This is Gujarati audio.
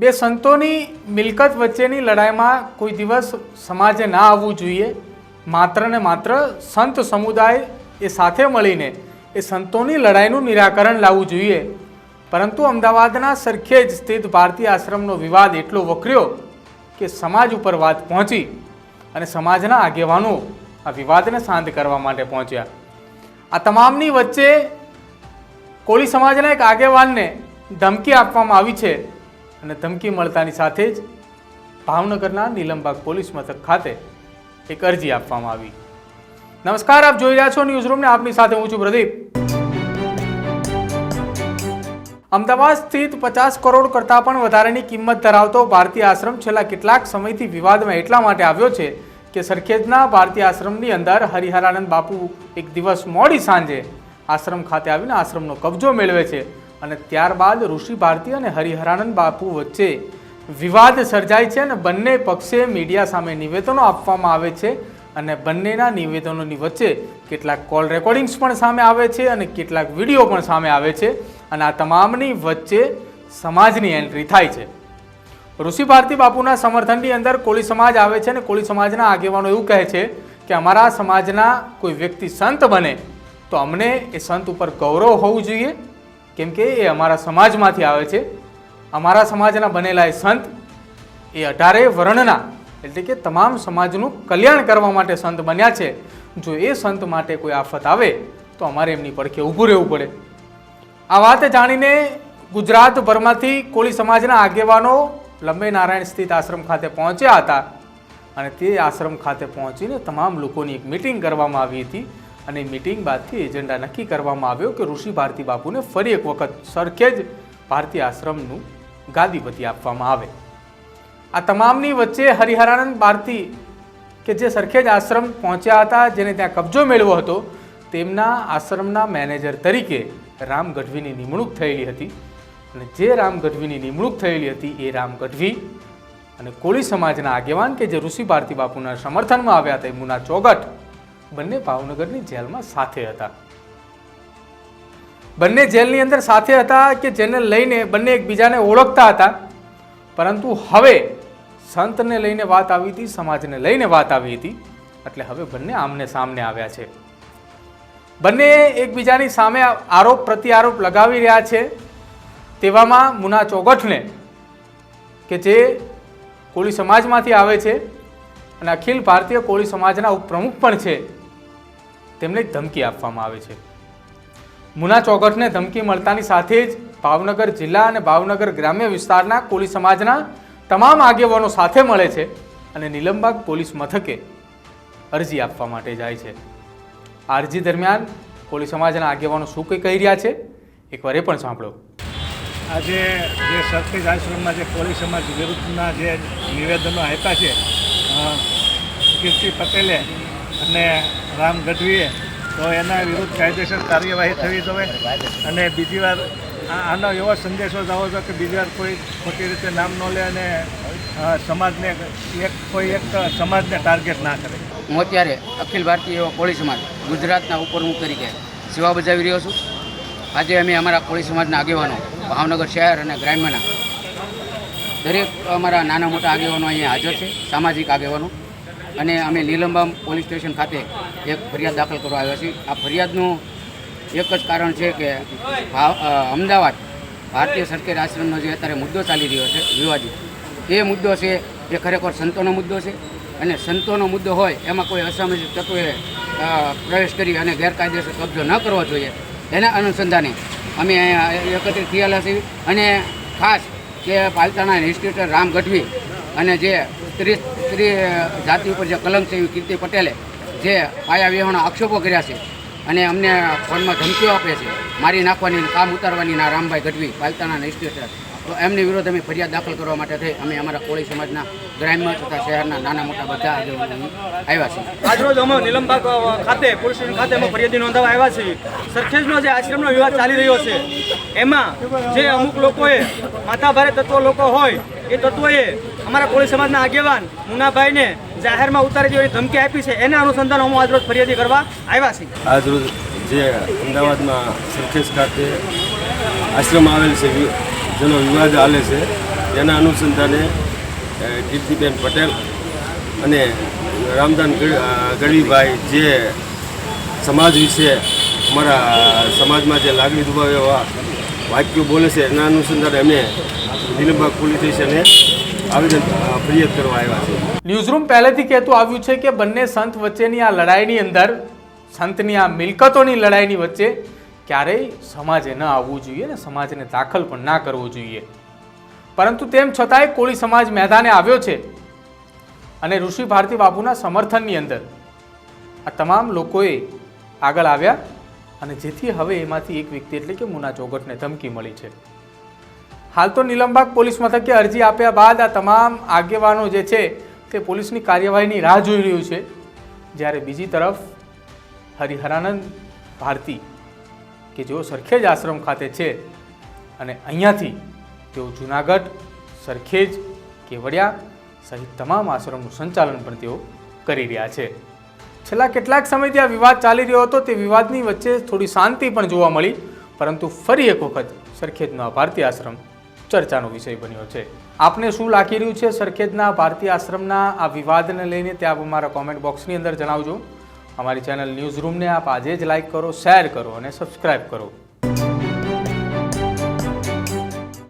બે સંતોની મિલકત વચ્ચેની લડાઈમાં કોઈ દિવસ સમાજે ના આવવું જોઈએ. માત્ર ને માત્ર સંત સમુદાય એ સાથે મળીને એ સંતોની લડાઈનું નિરાકરણ લાવવું જોઈએ. પરંતુ અમદાવાદના સરખેજ સ્થિત ભારતીય આશ્રમનો વિવાદ એટલો વકર્યો કે સમાજ ઉપર વાત પહોંચી અને સમાજના આગેવાનો આ વિવાદને શાંત કરવા માટે પહોંચ્યા. આ તમામની વચ્ચે કોળી સમાજના એક આગેવાનને ધમકી આપવામાં આવી છે. અને ધમકી મળતાની સાથે જ ભાવનગરના નીલમબાગ પોલીસ મથક ખાતે એક અરજી આપવામાં આવી. નમસ્કાર, આપ જોઈ રહ્યા છો ન્યૂઝ રૂમને આપની સાથે હું છું પ્રદીપ. અમદાવાદ સ્થિત પચાસ કરોડ કરતાં પણ વધારેની કિંમત ધરાવતો ભારતીય આશ્રમ છેલ્લા કેટલાક સમયથી વિવાદમાં એટલા માટે આવ્યો છે કે સરખેજના ભારતીય આશ્રમની અંદર હરિહરાનંદ બાપુ એક દિવસ મોડી સાંજે આશ્રમ ખાતે આવીને આશ્રમનો કબજો મેળવે છે. અને ત્યારબાદ ઋષિ ભારતી અને હરિહરાનંદ બાપુ વચ્ચે વિવાદ સર્જાય છે અને બંને પક્ષે મીડિયા સામે નિવેદનો આપવામાં આવે છે અને બંનેના નિવેદનોની વચ્ચે કેટલાક કોલ રેકોર્ડિંગ્સ પણ સામે આવે છે અને કેટલાક વીડિયો પણ સામે આવે છે અને આ તમામની વચ્ચે સમાજની એન્ટ્રી થાય છે. ઋષિ ભારતી બાપુના સમર્થનની અંદર કોળી સમાજ આવે છે અને કોળી સમાજના આગેવાનો એવું કહે છે કે અમારા સમાજના કોઈ વ્યક્તિ સંત બને તો અમને એ સંત ઉપર ગૌરવ હોવું જોઈએ કેમ કે એ અમારા સમાજમાંથી આવે છે. અમારા સમાજના બનેલા એ સંત, એ અઢારે વર્ણના, એટલે કે તમામ સમાજનું કલ્યાણ કરવા માટે સંત બન્યા છે. જો એ સંત માટે કોઈ આફત આવે, તો અમારે એમની પડખે ઊભું રહેવું પડે. આ વાત જાણીને ગુજરાતભરમાંથી કોળી સમાજના આગેવાનો લંબે નારાયણ સ્થિત આશ્રમ ખાતે પહોંચ્યા હતા. અને તે આશ્રમ ખાતે પહોંચીને તમામ લોકોની એક મિટિંગ કરવામાં આવી હતી. અને મિટિંગ બાદથી એજન્ડા નક્કી કરવામાં આવ્યો કે ઋષિ ભારતી બાપુને ફરી એક વખત સરખેજ ભારતીય આશ્રમનું ગાદીપતિ આપવામાં આવે. આ તમામની વચ્ચે હરિહરાનંદ ભારતી કે જે સરખેજ આશ્રમ પહોંચ્યા હતા, જેને ત્યાં કબજો મેળવ્યો હતો, તેમના આશ્રમના મેનેજર તરીકે રામ ગઢવીની નિમણૂક થયેલી હતી. અને જે રામ ગઢવીની નિમણૂક થયેલી હતી એ રામ ગઢવી અને કોળી સમાજના આગેવાન કે જે ઋષિ ભારતી બાપુના સમર્થનમાં આવ્યા હતા એ મુના ચોગટ બંને ભાવનગરની જેલમાં સાથે હતા. બંને જેલની અંદર સાથે હતા કે જેને લઈને બંને એકબીજાને ઓળખતા હતા. પરંતુ હવે સંતને લઈને વાત આવી હતી, સમાજને લઈને વાત આવી હતી. એટલે હવે બંને આમને સામને આવ્યા છે. બંને એકબીજાની સામે આરોપ પ્રત્યારોપ લગાવી રહ્યા છે. તેવામાં મુના ચોગઠને કે જે કોળી સમાજમાંથી આવે છે અને અખિલ ભારતીય કોળી સમાજના ઉપપ્રમુખ પણ છે. તેમને ધમકી આપવામાં આવે છે. મુના ચોગઠને ધમકી મળતાની સાથે જ ભાવનગર જિલ્લા અને ભાવનગર ગ્રામ્ય વિસ્તારના કોલી સમાજના તમામ આગેવાનો સાથે મળે છે અને નિલમબાગ પોલીસ મથકે અરજી આપવા માટે જાય છે. આ અરજી દરમિયાન કોલી સમાજના આગેવાનો શું કંઈ કહી રહ્યા છે? એકવાર એ પણ સાંભળો. આજે જે સરખેજ આશ્રમમાં જે કોળી સમાજ વિરુદ્ધના જે નિવેદનો આપ્યા છે કીર્તિ પટેલે અને રામ ગઢવીએ, તો એના વિરુદ્ધ કાયદેસર કાર્યવાહી થવી જોઈએ અને બીજી વાર આનો એવો સંદેશો જવો છો કે બીજી વાર કોઈ ખોટી રીતે નામ ન લે અને સમાજને એક કોઈ એક સમાજને ટાર્ગેટ ના કરે. હું અત્યારે અખિલ ભારતીય કોળી સમાજ ગુજરાતના ઉપપ્રમુખ તરીકે સેવા બજાવી રહ્યો છું. આજે અમે અમારા કોળી સમાજના આગેવાનો, ભાવનગર શહેર અને ગ્રામ્યના દરેક અમારા નાના મોટા આગેવાનો અહીંયા હાજર છે, સામાજિક આગેવાનો. અને અમે નીલંબામ પોલીસ સ્ટેશન ખાતે એક ફરિયાદ દાખલ કરવા આવ્યા છીએ. આ ફરિયાદનું એક જ કારણ છે કે અમદાવાદ ભારતીય સરકારી આશ્રમનો જે અત્યારે મુદ્દો ચાલી રહ્યો છે, વિવાદિત, એ મુદ્દો છે, એ ખરેખર સંતોનો મુદ્દો છે અને સંતોનો મુદ્દો હોય એમાં કોઈ અસામાજિક તત્વોએ પ્રવેશ કરી અને ગેરકાયદેસર કબજો ન કરવો જોઈએ. એના અનુસંધાને અમે એકત્રિત થયેલા છીએ અને ખાસ કે પાલતાના ઇન્સ્ટિટ્યુટર રામ ગઢવી અને જે સ્ત્રી સ્ત્રી જાતિ ઉપર જે કલંક છે એવી કીર્તિ પટેલે જે પાયા વિહોણા આક્ષેપો કર્યા છે અને અમને ફોનમાં ધમકીઓ આપે છે. મારી નાખવાની કામ ઉતારવાની ના રામભાઈ ગઢવી પાલતાના ઇન્સ્ટિટ્યુટર તો એમની વિરુદ્ધ અમે ફરિયાદ દાખલ કરવા માટે થઈ. અમે અમારા કોળી સમાજના ગ્રામ્ય તથા શહેરના નાના મોટા બધા આગેવાનો આવ્યા છીએ. આજરોજ અમે નીલમબાગ ખાતે, પોલીસ ખાતે અમે ફરિયાદી નોંધાવવા આવ્યા છીએ. સરખેજનો જે આશ્રમનો વિવાદ ચાલી રહ્યો છે, એમાં જે અમુક લોકોએ માથાભારે તત્વો લોકો હોય, એ તત્વોએ અમારા કોળી સમાજના આગેવાન મુનાભાઈને જાહેરમાં ઉતારી દેવાની ધમકી આપી છે. એના અનુસંધાન અમે આજરોજ ફરિયાદી કરવા આવ્યા છીએ. આજરોજ જે અમદાવાદમાં સરખેજ ખાતે આશ્રમ આવેલ છે જેનો વિવાદ હાલે છે તેના અનુસંધાને કીર્તિબેન પટેલ અને રામદાન ગઢ- ગઢવીભાઈ જે સમાજ વિશે અમારા સમાજમાં જે લાગણી દુભાવે એવા વાક્યો બોલે છે, એના અનુસંધાને અમે નીલમબાગ પોલીસ સ્ટેશને આવેદન ફરિયાદ કરવા આવ્યા છે. ન્યૂઝરૂમ પહેલેથી કહેતું આવ્યું છે કે બંને સંત વચ્ચેની આ લડાઈની અંદર, સંતની આ મિલકતોની લડાઈની વચ્ચે ક્યારેય સમાજે ન આવવું જોઈએ ને સમાજને દાખલ પણ ના કરવો જોઈએ. પરંતુ તેમ છતાંય કોળી સમાજ મેદાને આવ્યો છે અને ઋષિ ભારતી બાપુના સમર્થનની અંદર આ તમામ લોકોએ આગળ આવ્યા અને જેથી હવે એમાંથી એક વ્યક્તિ એટલે કે મુના ચોગટને ધમકી મળી છે. હાલ તો નિલમબાગ પોલીસ મથકે અરજી આપ્યા બાદ આ તમામ આગેવાનો જે છે તે પોલીસની કાર્યવાહીની રાહ જોઈ રહ્યું છે. જ્યારે બીજી તરફ હરિહરાનંદ ભારતી, કે જેઓ સરખેજ આશ્રમ ખાતે છે અને અહીંયાથી તેઓ જુનાગઢ, સરખેજ, કેવડિયા સહિત તમામ આશ્રમનું સંચાલન પણ તેઓ કરી રહ્યા છે. છેલ્લા કેટલાક સમયથી આ વિવાદ ચાલી રહ્યો હતો, તે વિવાદની વચ્ચે થોડી શાંતિ પણ જોવા મળી, પરંતુ ફરી એક વખત સરખેજનો આ ભારતીય આશ્રમ ચર્ચાનો વિષય બન્યો છે. આપને શું લાગી રહ્યું છે સરખેજના ભારતીય આશ્રમના આ વિવાદને લઈને? તે આપ અમારા કોમેન્ટ બોક્સની અંદર જણાવજો. અમારી ચેનલ ન્યૂઝ રૂમને આપ આજે જ લાઈક કરો શેર કરો અને સબસ્ક્રાઈબ કરો.